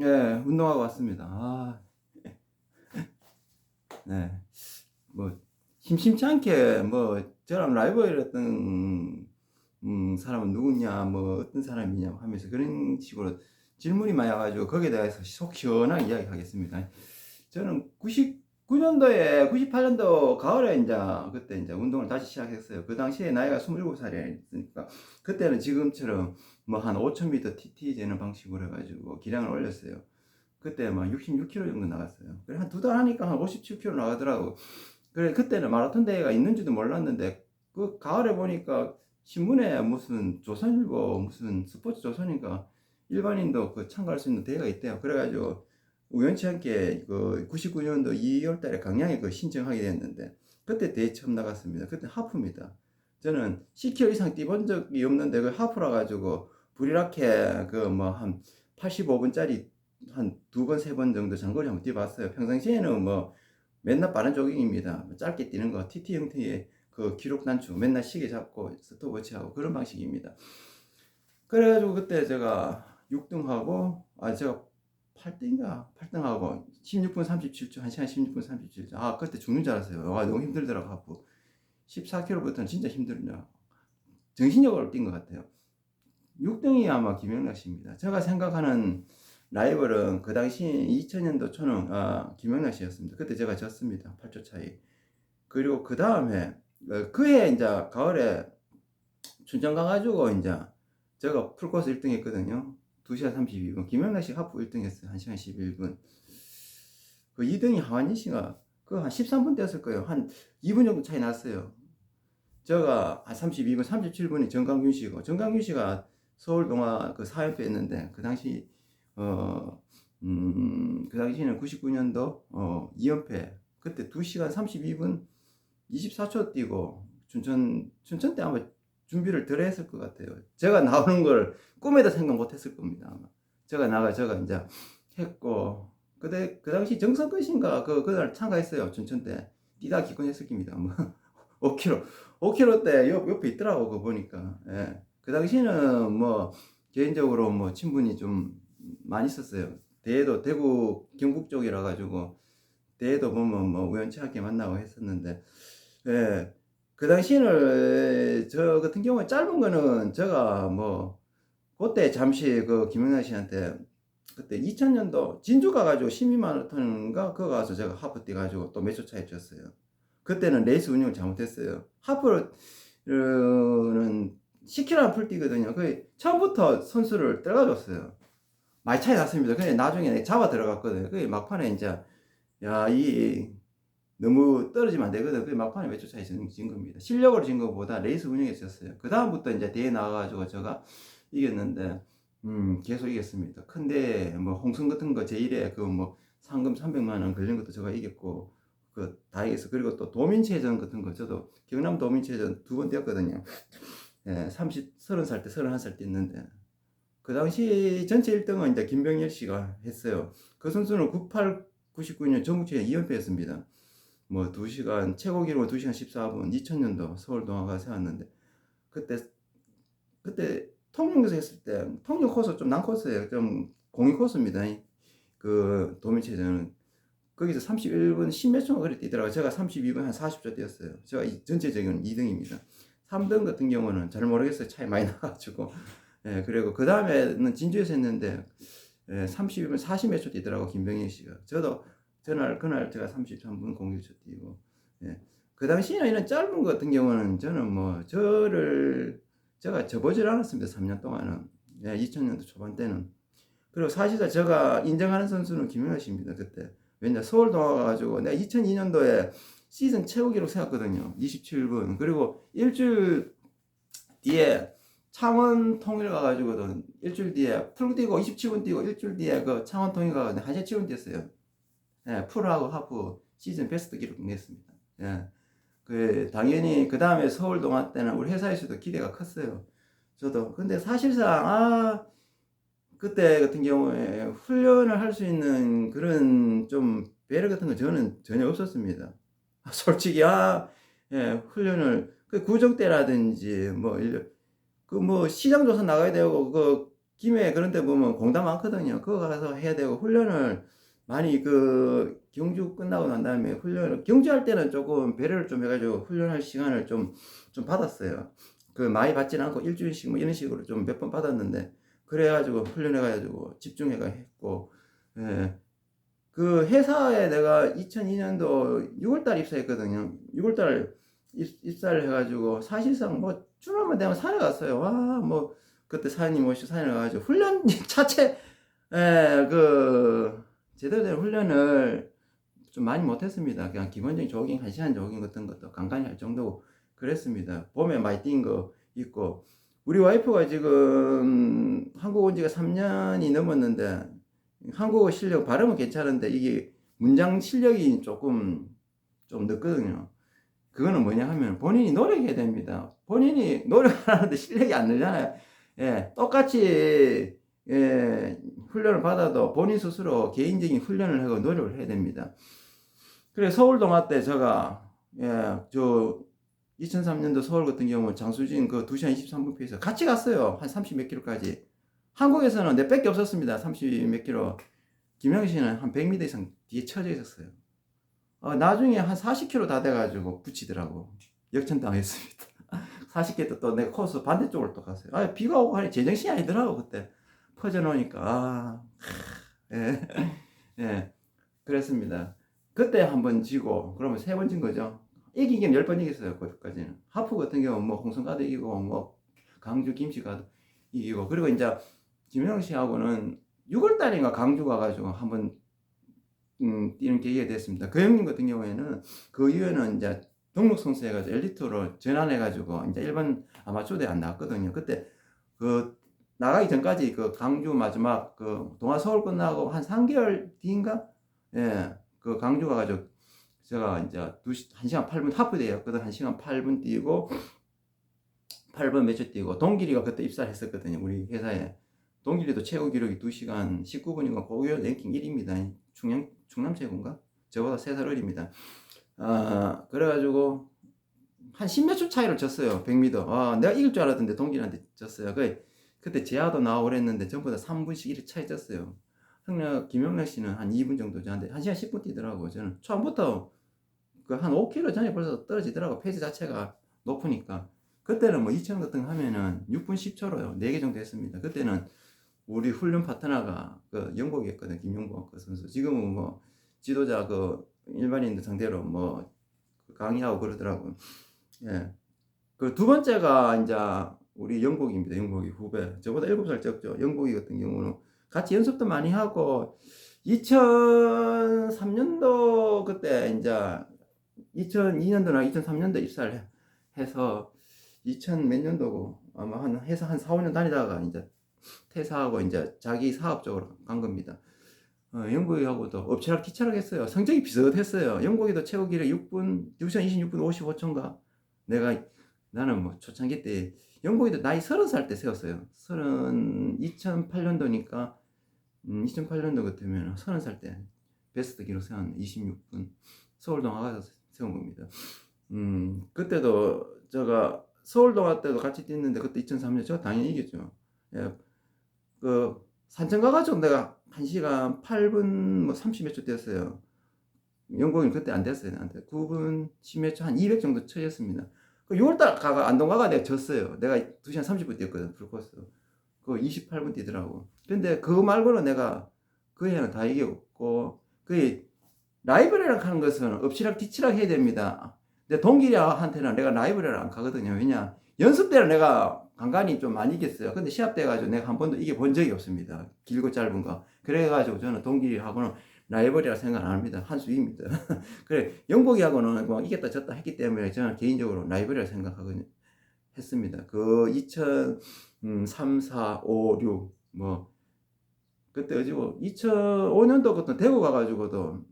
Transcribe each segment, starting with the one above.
예, 운동하고 왔습니다. 아, 네, 뭐 심심치 않게 뭐 저랑 라이벌 어떤 음, 사람은 누구냐, 뭐 어떤 사람이냐 하면서 그런 식으로 질문이 많이 와가지고 거기에 대해서 속 시원하게 이야기하겠습니다. 저는 99년도에 98년도 가을에 이제 그때 이제 운동을 다시 시작했어요. 그 당시에 나이가 27살이었으니까 그때는 지금처럼 뭐 한 5,000m TT 재는 방식으로 해가지고 기량을 올렸어요. 그때 막 66km 정도 나갔어요. 그래 한 두 달 하니까 한 57km 나가더라고. 그래 그때는 마라톤 대회가 있는지도 몰랐는데 그 가을에 보니까 신문에 무슨 조선일보 무슨 스포츠 조선인가 일반인도 그 참가할 수 있는 대회가 있대요. 그래가지고 우연치 않게 그 99년도 2월 달에 강양에 그 신청하게 됐는데 그때 대회 처음 나갔습니다. 그때 하프입니다. 저는 10km 이상 뛰본 적이 없는데 그 하프라 가지고 불이라게 그뭐 한 85분짜리 한 두 번 세 번 정도 장거리 한번 뛰어봤어요. 평상시에는 뭐 맨날 빠른 조깅입니다. 뭐 짧게 뛰는 거 TT 형태의 그 기록 단축 맨날 시계 잡고 스톱워치하고 그런 방식입니다. 그래가지고 그때 제가 6등하고 아 제가 8등인가 8등하고 16분 37초 1시간 16분 37초 아 그때 죽는 줄 알았어요. 와 너무 힘들더라고 하고 14km부터는 진짜 힘들냐 정신력으로 뛴 것 같아요. 6등이 아마 김영락 씨입니다. 제가 생각하는 라이벌은 그 당시 2000년도 초는 아, 김영락 씨였습니다. 그때 제가 졌습니다. 8초 차이. 그리고 그 다음에 어, 그해 이제 가을에 춘천 가가지고 이제 제가 풀코스 1등 했거든요. 2시간 32분. 김영락 씨 하프 1등 했어요. 1시간 11분. 그 2등이 하완이 씨가 그 한 13분 뛰었을 거예요. 한 2분 정도 차이 났어요. 제가 한 32분, 37분이 정강균 씨고, 정강균 씨가 서울 동화 그 사연패 했는데, 그 당시, 어, 음, 그 당시에는 99년도, 어, 2연패. 그때 2시간 32분 24초 뛰고, 춘천, 춘천 때 아마 준비를 덜 했을 것 같아요. 제가 나오는 걸 꿈에도 생각 못 했을 겁니다. 아마. 제가 나가, 제가 이제 했고, 그때, 그 당시 정성근 씨인가, 그, 그날 참가했어요. 춘천 때. 뛰다 기권했을 겁니다. 뭐, 5km, 5km 때 옆, 옆에 있더라고, 그거 보니까. 예. 그 당시에는 뭐, 개인적으로 뭐, 친분이 좀 많이 있었어요. 대회도 대구 경북 쪽이라 가지고, 대회도 보면 뭐, 우연치 않게 만나고 했었는데, 예. 그 당시에는 저 같은 경우에 짧은 거는 제가 뭐, 그때 잠시 그 김영란 씨한테 그때 2000년도 진주 가가지고 시민마라톤인가 그거 가서 제가 하프 뛰가지고 또 몇 초 차이 쳤어요. 그때는 레이스 운영을 잘못했어요. 하프는 10km 풀 뛰거든요. 그 처음부터 선수를 떨어졌어요. 많이 차이 났습니다. 근데 나중에 잡아 들어갔거든요. 그 막판에 이제 야 이 너무 떨어지면 안 되거든. 그 막판에 몇초 차이 진, 진 겁니다. 실력으로 진 것보다 레이스 운영에 있었어요. 그 다음부터 이제 대회 나가가지고 제가 이겼는데 음, 계속 이겼습니다. 근데 뭐 홍승 같은 거 제1회 그 뭐 상금 300만 원 걸린 것도 제가 이겼고 그다 이겼어. 그리고 또 도민체전 같은 거 저도 경남 도민체전 두 번 뛰었거든요. 예, 30 30살 때 31살 뛰었는데 그 당시 전체 1등은 이제 김병열 씨가 했어요. 그 선수는 98 99년 전국체전 2연패 했습니다. 뭐 2시간 최고 기록은 2시간 14분 2000년도 서울 동아가 세웠는데 그때 그때 통영에서 했을 때 통영 코스 좀 난 코스예요. 좀 공이 코스입니다. 그 도민체전은 거기서 31분 10몇 초가 그래 뛰더라고요. 제가 32분 한 40초 뛰었어요. 제가 이 전체적인 2등입니다. 3등 같은 경우는 잘 모르겠어요. 차이 많이 나가지고. 예, 그리고 그 다음에는 진주에서 했는데 예, 32분 40몇 초 뛰더라고 김병희 씨가. 저도 전날 그날 제가 33분 01초 뛰고. 예. 그 당시에는 짧은 거 같은 경우는 저는 뭐 저를 제가 접어질 않았습니다. 3년 동안은. 예, 2000년도 초반 때는. 그리고 사실상 제가 인정하는 선수는 김연아 씨입니다. 그때. 왜냐 서울 동화 가가지고 내가 2002년도에 시즌 최고 기록 세웠거든요. 27분. 그리고 일주일 뒤에 창원 통일 가가지고도 일주일 뒤에 풀 뛰고 27분 뛰고 일주일 뒤에 그 창원 통일 가가지고 한 시간 7분 뛰었어요. 예, 풀하고 하프 시즌 베스트 기록 냈습니다. 예. 그 당연히 그 다음에 서울 동화 때는 우리 회사에서도 기대가 컸어요. 저도 근데 사실상 아 그때 같은 경우에 훈련을 할 수 있는 그런 좀 배려 같은 건 저는 전혀 없었습니다. 솔직히 아 예, 훈련을 그 구정 때라든지 뭐그뭐 시장 조사 나가야 되고 그 김해 그런 데 보면 공단 많거든요. 그거 가서 해야 되고 훈련을 많이 그 경주 끝나고 난 다음에 훈련을 경주할 때는 조금 배려를 좀 해가지고 훈련할 시간을 좀좀 받았어요. 그 많이 받지는 않고 일주일씩 뭐 이런 식으로 좀 몇 번 받았는데 그래가지고 훈련해가지고 집중해가 했고 예. 그 회사에 내가 2002년도 6월달 입사했거든요. 6월달 입사를 해가지고 사실상 뭐 주말만 되면 산에 갔어요. 와 뭐 그때 사장님 오시고 산에 가가지고 훈련 자체 예그 제대로 된 훈련을 좀 많이 못했습니다. 그냥 기본적인 조깅 한 시간 조깅 같은 것도 간간히 할 정도고 그랬습니다. 봄에 많이 뛴 거 있고 우리 와이프가 지금 한국 온 지가 3년이 넘었는데 한국어 실력 발음은 괜찮은데 이게 문장 실력이 조금 좀 늦거든요. 그거는 뭐냐 하면 본인이 노력해야 됩니다. 본인이 노력하는데 실력이 안 늘잖아요. 예, 똑같이 예, 훈련을 받아도 본인 스스로 개인적인 훈련을 하고 노력을 해야 됩니다. 그래 서울 동화 때 제가 예, 저 2003년도 서울 같은 경우 장수진 그 2시간 23분 페이스 같이 갔어요. 한 30 몇 킬로까지. 한국에서는 내 뺏기 없었습니다. 30 몇 킬로. 김영 씨는 한 100m 이상 뒤에 쳐져 있었어요. 어, 나중에 한 40킬로 다 돼가지고 붙이더라고. 역전당했습니다. 40개 또 내가 코스 반대쪽으로 또 갔어요. 아, 비가 오고 하니 제정신이 아니더라고, 그때. 퍼져놓으니까, 아, 예, 예, 그랬습니다. 그때 한 번 지고, 그러면 세 번 진 거죠. 이기긴 열 번 이겼어요, 그때까지는. 하프 같은 경우는 뭐 홍성가도 이기고, 뭐 강주 김씨가도 이기고, 그리고 이제 김영 씨하고는 6월 달인가 강주 가가지고 한번 음, 뛰는 계기가 됐습니다. 그 형님 같은 경우에는 그 이후에는 이제 등록 선수 해가지고 엘리트로 전환해가지고 이제 일반 아마추어 대 안 나왔거든요. 그때 그 나가기 전까지 그 강주 마지막 그 동아 서울 끝나고 한 3개월 뒤인가 예, 그 강주 가가지고 제가 이제 2시, 1시간 8분 하프데이였거든. 1시간 8분 뛰고 8분 몇 초 뛰고 동길이가 그때 입사를 했었거든요. 우리 회사에. 동길이도 최고 기록이 2시간 19분인가 고교 랭킹 1위입니다. 충남, 충남체육인가? 저보다 3살 어립니다. 아, 그래가지고 한 10몇 초 차이를 졌어요. 100m. 아, 내가 이길 줄 알았던데 동길한테 졌어요. 그 그때 제아도 나오고 그랬는데 전부 다 3분씩 이렇게 차이 졌어요. 형님, 김영래 씨는 한 2분 정도 저한테 1시간 10분 뛰더라고요. 저는 처음부터 그 한 5km 전에 벌써 떨어지더라고. 페이스 자체가 높으니까. 그때는 뭐 2천 같은 거 하면은 6분 10초로요. 4개 정도 했습니다. 그때는 우리 훈련 파트너가 그 영복이었거든. 김영복 그 선수. 지금은 뭐 지도자 그 일반인들 상대로 뭐 강의하고 그러더라고요. 예. 그 두 번째가 이제 우리 영복입니다. 영복이 후배. 저보다 7살 적죠. 영복이 같은 경우는 같이 연습도 많이 하고 2003년도 그때 이제 2002년도나 2003년도 입사를 해서 2000 몇 년도고 아마 한 해서 한 4, 5년 다니다가 이제 퇴사하고 이제 자기 사업 쪽으로 간 겁니다. 어, 영국이하고도 업체락 기차락 했어요. 성적이 비슷했어요. 영국이도 최고 기록 6분, 2시간 26분 55초인가. 내가 나는 뭐 초창기 때 영국이도 나이 30살 때 세웠어요. 30, 2008년도니까 음, 2008년도 같으면 30살 때 베스트 기록 세웠는데 26분 서울동화 가서 세운 겁니다. 음, 그때도 제가 서울동화 때도 같이 뛰는데 그때 2003년 저 당연히 이겼죠. 예, 그 산천 가 가지고 내가 1시간 8분 뭐 30몇 초 뛰었어요. 영국인 그때 안 됐어요. 나한테 9분 10몇 초 한 200 정도 쳐졌습니다. 그 6월달 가가 안동가가 내가 졌어요. 내가 2시간 30분 뛰었거든 풀코스. 그 28분 뛰더라고. 근데 그거 말고는 내가 그 해는 다 이겼고 그 라이브러리랑 하는 것은 엎치락 뒤치락 해야 됩니다. 근데 동기한테는 내가 안 가거든요. 왜냐 연습 때는 내가 간간히 좀 많이 이겼어요. 근데 시합 때 가지고 내가 한 번도 이겨 본 적이 없습니다. 길고 짧은 거. 그래가지고 저는 동기하고는 라이벌이라 생각 안 합니다. 한 수입니다. 그래 영복이하고는 뭐 이겼다 졌다 했기 때문에 저는 개인적으로 라이벌이라 생각하거든요. 했습니다. 그 2003, 4, 5, 6, 뭐, 그때 어지고, 2005년도 그때 대구 가가지고도,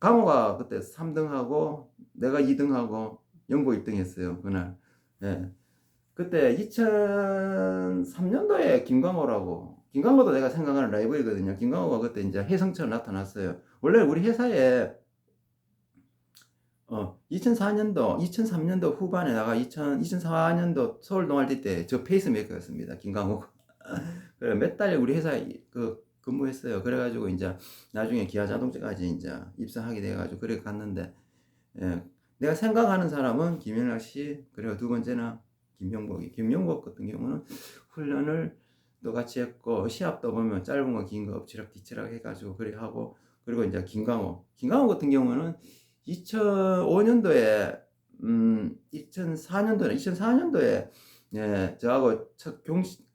강호가 그때 3등하고, 내가 2등하고, 영복 1등 했어요, 그날. 예. 그때 2003년도에 김광호라고, 김광호도 내가 생각하는 라이벌이거든요. 김광호가 그때 이제 혜성처럼 나타났어요. 원래 우리 회사에 어, 2004년도, 2003년도 후반에 나가 2000, 2004년도 서울 동아리 때 저 페이스메이커였습니다. 김강욱. 그래 몇 달 우리 회사에 그 근무했어요. 그래가지고 이제 나중에 기아 자동차까지 이제 입사하게 돼가지고 그래 갔는데 예, 내가 생각하는 사람은 김연락 씨 그리고 두 번째는 김용복이. 김용복 같은 경우는 훈련을 또 같이 했고 시합도 보면 짧은 거 긴 거 엎치락 뒤치락 해가지고 그래 하고 그리고 이제 김강호. 김강호 같은 경우는 2005년도에 음 2004년도에 2004년도에 예 저하고 첫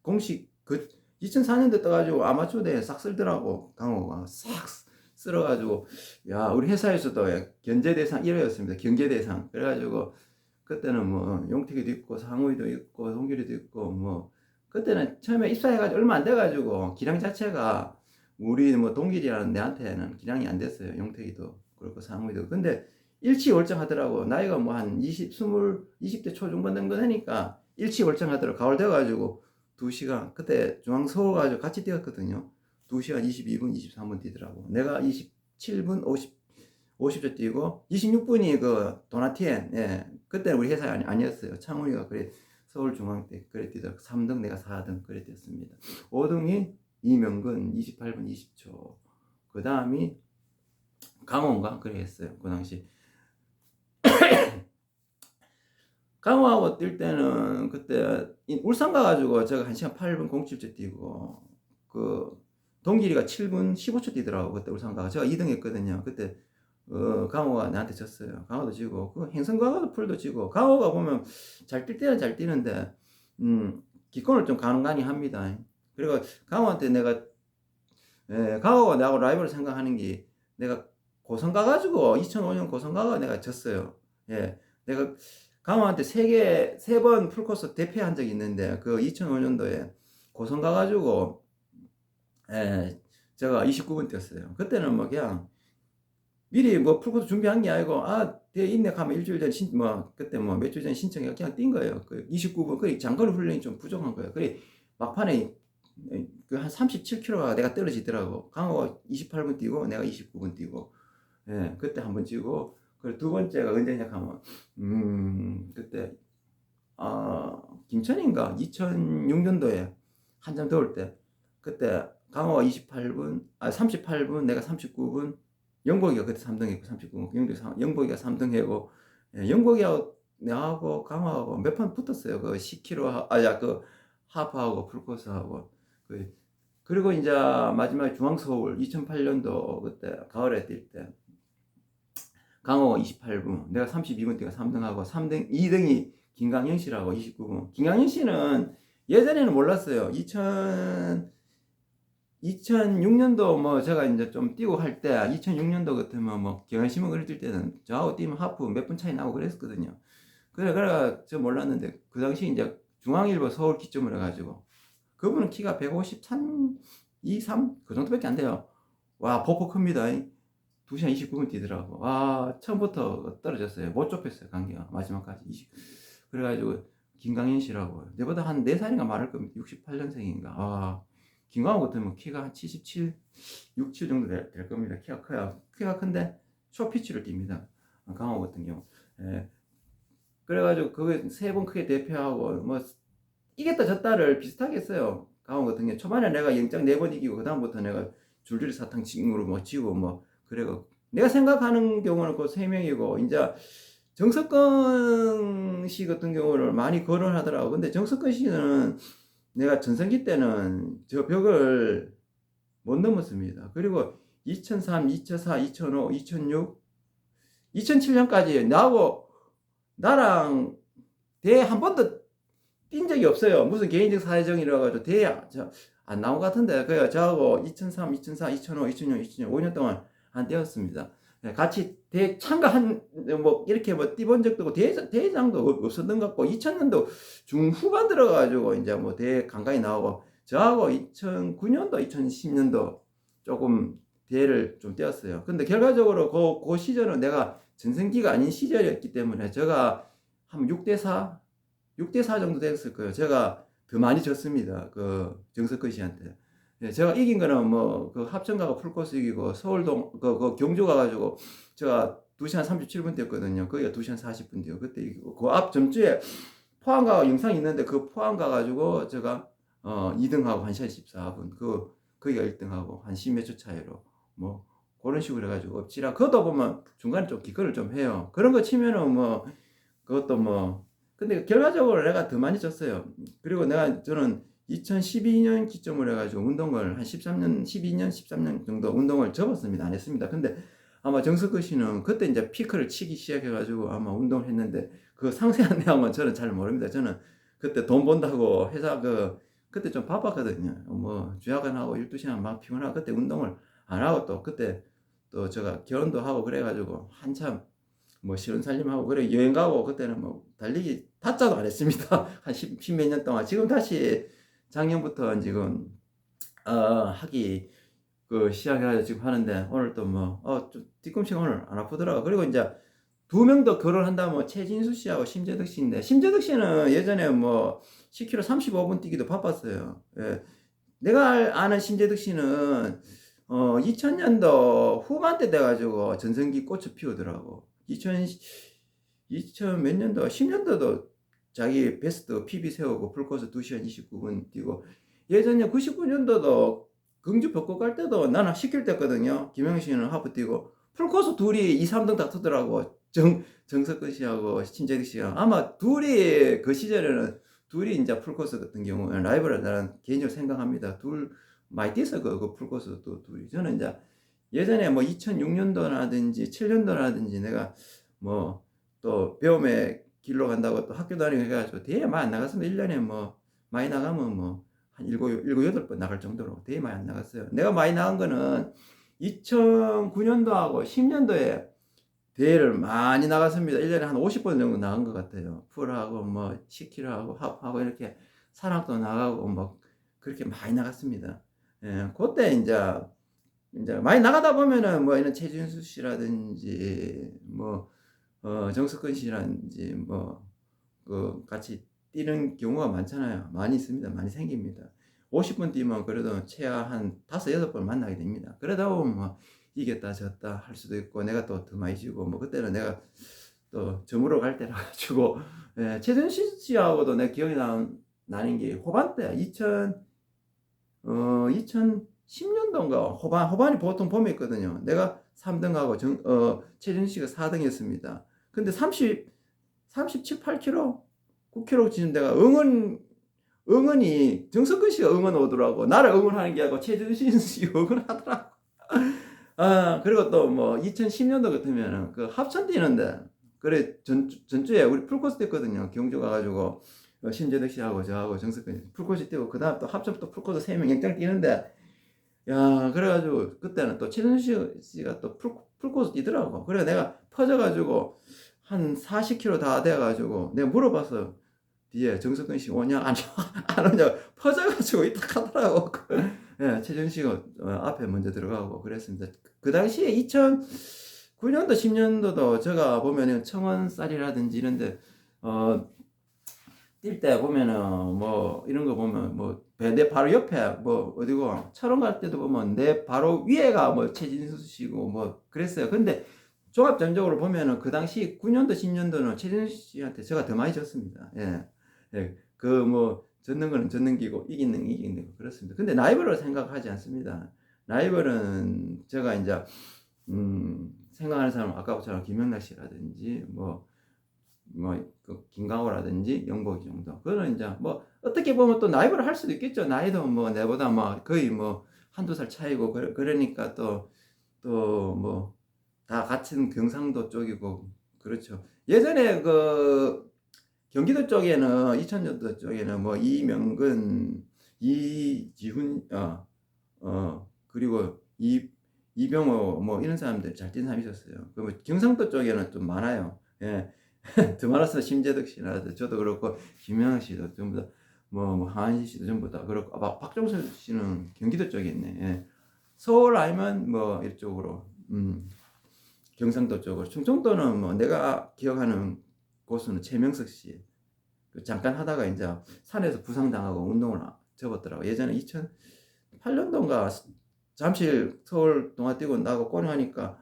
공식 그 2004년도 떠가지고 아마추어 대회 싹 쓸더라고 강호가. 싹 쓸어가지고 야 우리 회사에서도 견제 대상 1회였습니다. 경제 대상. 그래가지고 그때는 뭐 용택이도 있고 상우이도 있고 동길이도 있고 뭐 그때는 처음에 입사해가지고 얼마 안 돼가지고 기량 자체가 우리 뭐 동길이라는 내한테는 기량이 안 됐어요. 용택이도 그렇고 상우이도. 근데 일치월장하더라고. 나이가 뭐 한 20, 20, 20대 초중반 정도 되니까 일치월장하더라고. 가을 돼가지고 2시간. 그때 중앙 서울 가지고 같이 뛰었거든요 2시간 22분 23분 뛰더라고. 내가 27분 50 50초 뛰고 26분이 그 도나티엔 예 그때 우리 회사 아니, 아니었어요. 창훈이가 그래 서울중앙대 그래 뛰더라고. 3등 내가 4등 그래 뛰었습니다. 5등이 이명근 28분 20초. 그 다음이 강원가 그래 했어요 그 당시. 강호하고 뛸 때는 그때 이- 울산 가가지고 제가 1시간 8분 07초 뛰고 그 동길이가 7분 15초 뛰더라고 그때 울산 가가. 제가 2등 했거든요. 그때 어, 강호가 나한테 졌어요. 강호도 지고 그 행성과가도 풀도 지고 강호가 보면 잘 뛸 때는 잘 뛰는데 음 기권을 좀 가능가니 합니다. 그리고 강호한테 내가 예, 강호가 나하고 라이벌 생각하는 게 내가 고성 가가지고 2005년 고성 가가 내가 졌어요. 예 내가 강호한테 세 개 세 번 풀코스 대패한 적이 있는데 그 2005년도에 고성 가가지고 예, 제가 29분 뛰었어요. 그때는 뭐 그냥 미리 뭐 풀코스 준비한 게 아니고 아 대회 인맥하면 일주일 전 신 뭐 그때 뭐 몇 주 전 신청해 그냥 뛴 거예요. 그 29분 그래 장거리 훈련이 좀 부족한 거예요. 그래 막판에 그 한 37km가 내가 떨어지더라고. 강호가 28분 뛰고 내가 29분 뛰고 예 그때 한 번 뛰고 그리고 두 번째가 언제냐 하면 음 그때 아 김천인가 2006년도에 한참 더울 때 그때 강호가 28분 아 38분 내가 39분 영복이가 그때 3등 했고 39분 영복이, 영복이가 3등 했고 예, 영복이하고 내하고 강호하고 몇 판 붙었어요 그 10km 아야 그 하프하고 풀코스하고 그 그리고 이제 마지막에 중앙 서울 2008년도 그때 가을에 뛸 때 강호 28분, 내가 32분 뛰가 3등하고 3등, 2등이 김강현 씨라고 29분. 김강현 씨는 예전에는 몰랐어요. 2000 2006년도 뭐 제가 이제 좀 뛰고 할 때 2006년도 같으면 뭐 그럴 뛸 때는 저하고 뛰면 하프 몇 분 차이 나고 그랬었거든요. 그래 그래 저 몰랐는데 그 당시 이제 중앙일보 서울 기점으로 해가지고 그분은 키가 153, 2, 3 그 정도밖에 안 돼요. 와 보폭 큽니다. 2시간 29분 뛰더라고. 와, 처음부터 떨어졌어요. 못 좁혔어요, 간격가 마지막까지. 20. 그래가지고, 김강현 씨라고. 내보다 한 4살인가 많을 겁니다. 68년생인가. 아, 김강호 같으면 키가 한 77, 67 정도 될, 될 겁니다. 키가 커요. 키가 큰데, 초피치를 뜁니다. 강호 같은 경우. 예. 그래가지고, 그거 세번 크게 대표하고, 뭐, 이겼다 졌다를 비슷하게 했어요. 강호 같은 경우. 초반에 내가 영장 4번 이기고, 그 다음부터 내가 줄줄이 사탕 징으로 뭐 지고, 뭐, 그래가 내가 생각하는 경우는 그 세 명이고 이제 정석근 씨 같은 경우를 많이 거론하더라고. 근데 정석근 씨는 내가 전성기 때는 저 벽을 못 넘었습니다. 그리고 2003, 2004, 2005, 2006, 2007년까지 나하고 나랑 대회 한 번도 뛴 적이 없어요. 무슨 개인적 사정이라 가지고 대회 안 나온 것 같은데 그래 저하고 2003, 2004, 2005, 2006, 2006 5년 동안 안 되었습니다. 네, 같이 대 참가한 뭐 이렇게 뭐 뛰본 적도 없고 대, 대장도 없었던 것 같고 2000년도 중후반 들어가지고 이제 뭐대 간간히 나오고 저하고 2009년도 2010년도 조금 대회를 좀 뛰었어요. 근데 결과적으로 그, 그 시절은 내가 전성기가 아닌 시절이었기 때문에 제가 한 6대 4 6대 4 정도 됐을 거예요. 제가 더 많이 졌습니다. 그 정석근 씨한테. 예, 제가 이긴 거는 뭐 그 합천가가 풀코스 이기고 서울동 그, 그 경주 가가지고 제가 2시간 37분 뛰었거든요. 거기가 2시간 40분 뛰어 그때 이기고 그 앞 점주에 포항 가가 영상이 있는데 그 포항 가가지고 제가 어 2등하고 1시간 14분 그 거기가 1등하고 한 10몇 초 차이로 뭐 그런 식으로 해가지고 엎치라 그것도 보면 중간에 좀 기권을 좀 해요 그런 거 치면은 뭐 그것도 뭐 근데 결과적으로 내가 더 많이 졌어요 그리고 내가 저는 2012년 기점으로 해가지고 운동을 한 13년 12년 13년 정도 운동을 접었습니다 안 했습니다 근데 아마 정석근 씨는 그때 이제 피크를 치기 시작해가지고 아마 운동을 했는데 그 상세한 내용은 저는 잘 모릅니다 저는 그때 돈 번다고 회사 그 그때 좀 바빴거든요. 뭐 주야근하고 12시간 막 피곤하고 그때 운동을 안 하고 또 그때 또 제가 결혼도 하고 그래가지고 한참 뭐 시원살림하고 그래 여행 가고 그때는 뭐 달리기 다짜도 안 했습니다. 한 10, 몇년 동안 지금 다시 작년부터 지금 어 하기 그 시작해가지고 지금 하는데 오늘 또 뭐어좀 뒤꿈치가 오늘 안 아프더라고. 그리고 이제 두 명 더 결혼한다면 뭐 최진수 씨하고 심재덕 씨인데 심재덕 씨는 예전에 뭐 10km 35분 뛰기도 바빴어요. 예. 내가 알- 아는 심재덕 씨는 어 2000년도 후반때 돼가지고 전성기 꽃을 피우더라고. 2000 2000 몇 년도 10년도도 자기 베스트 PB 세우고 풀코스 2시간 29분 뛰고 예전에 99년도도 경주 벚꽃 갈 때도 나는 시킬 때거든요. 김영 씨는 하프 뛰고 풀코스 둘이 2, 3등 다투더라고. 정 정석근 씨하고 신재득 씨가 아마 둘이 그 시절에는 둘이 이제 풀코스 같은 경우는 라이벌을 나는 개인적으로 생각합니다. 둘 많이 뛰어서 그, 그 풀코스 또 둘이 저는 이제 예전에 뭐 2006년도라든지 7년도라든지 내가 뭐 또 배움의 길로 간다고 또 학교 다니고 해가지고 대회 많이 안 나갔으면 1년에 뭐 많이 나가면 뭐 한 일곱, 일곱, 여덟 번 나갈 정도로 되게 많이 안 나갔어요. 내가 많이 나간 거는 2009년도하고 10년도에 대회를 많이 나갔습니다. 1년에 한 50번 정도 나간 것 같아요. 풀하고 뭐 10km하고 합하고 이렇게 산악도 나가고 뭐 그렇게 많이 나갔습니다. 예, 그때 이제 이제 많이 나가다 보면은 뭐 이런 최준수 씨라든지 뭐 어, 정석근 씨라든지 뭐 그 같이 뛰는 경우가 많잖아요. 많이 있습니다. 많이 생깁니다. 50분 뛰면 그래도 최하 한 다섯 여섯 번 만나게 됩니다. 그러다 보면 뭐 이겼다 졌다 할 수도 있고 내가 또 더 많이 지고 뭐 그때는 내가 또 점으로 갈 때라 가지고 예, 최준실 씨하고도 내 기억이 나, 나는 게 호반 때 2000, 어, 2010년도인가 호반 호반이 보통 봄에 있거든요. 내가 3등하고 정, 어, 씨가 4등했습니다. 근데 30 37, 8km, 9km 지는 데가 응원 응원이 정석근 씨가 응원 오더라고. 나를 응원하는 게 아니고 최준실 씨 응원하더라고. 아, 그리고 또 뭐 2010년도 같으면은 그 합천 뛰는데 그래 전 전주에 우리 풀코스 뛰거든요. 경주 가가지고 어, 신재덕 씨하고 저하고 정석근 씨 풀코스 뛰고 그 다음 또 합천 또 풀코스 세명 영장 뛰는데 야 그래가지고 그때는 또 최준실 씨가 또 풀, 풀코스 뛰더라고. 그래 내가 퍼져가지고 한 40km 다 돼가지고 내가 물어봤어. 뒤에 정석근 씨 오냐 안, 안 오냐 퍼져가지고 이딱 하더라고. 예, 최준 씨가 어, 앞에 먼저 들어가고 그랬습니다. 그 당시에 2009년도 10년도도 제가 보면은 청원 쌀이라든지 이런데 어, 뛸 때 보면은 뭐 이런 거 보면 뭐내 바로 옆에 뭐 어디고 철원 갈 때도 보면 내 바로 위에가 뭐 최진수 씨고 뭐 그랬어요. 근데 종합전적으로 보면은 그 당시 9년도 10년도는 최진수 씨한테 제가 더 많이 졌습니다. 예. 예. 그 뭐 졌는 거는 졌는 기고 이기는 건 이기는 기고 그렇습니다. 근데 라이벌을 생각하지 않습니다. 라이벌은 제가 이제 음, 생각하는 사람은 아까처럼 김영락 씨라든지 뭐 뭐 그 김강호라든지 영복이 정도 그거는 이제 뭐 어떻게 보면 또 라이벌을 할 수도 있겠죠. 나이도 뭐 내보다 뭐 거의 뭐 한두 살 차이고 그, 그러니까 또 또 뭐 다 같은 경상도 쪽이고 그렇죠. 예전에 그 경기도 쪽에는 2000년도 쪽에는 뭐 이명근, 이지훈, 어, 어 그리고 이 이병호 뭐 이런 사람들 잘 뛰는 사람이 있었어요. 그뭐 경상도 쪽에는 좀 많아요. 예, 더 많았어 심재덕 씨나 저도 그렇고 김영학 씨도 전부 다 뭐 뭐 하한시 씨도 전부 다 그렇고 아, 박종철 씨는 경기도 쪽에 있네. 예. 서울 아니면 뭐 이쪽으로 음, 경상도 쪽으로 충청도는 뭐 내가 기억하는 고수는 최명석 씨. 그 잠깐 하다가 이제 산에서 부상당하고 운동을 접었더라고. 예전에 2008년도인가 잠실 서울 동아 뛰고 나고 꼬링하니까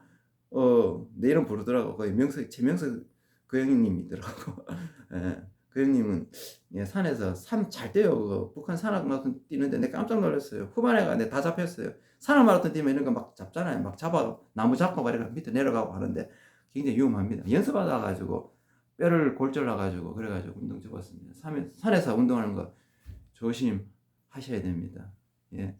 어, 내 이름 부르더라고. 거의 명석, 최명석 그 형님이더라고. 예. 그 형님은 예, 산에서 산 잘. 그거. 북한 산악 마라톤 뛰는데 내가 깜짝 놀랐어요. 후반에 가는데 다 잡혔어요. 산악 마라톤 뛰면 이런 거 막 잡잖아요. 막 잡아 나무 잡고 말이라 밑에 내려가고 하는데 굉장히 위험합니다. 연습하다 가지고 뼈를 골절 나 가지고 그래가지고 운동 접었습니다. 산에, 산에서 운동하는 거 조심하셔야 됩니다. 예.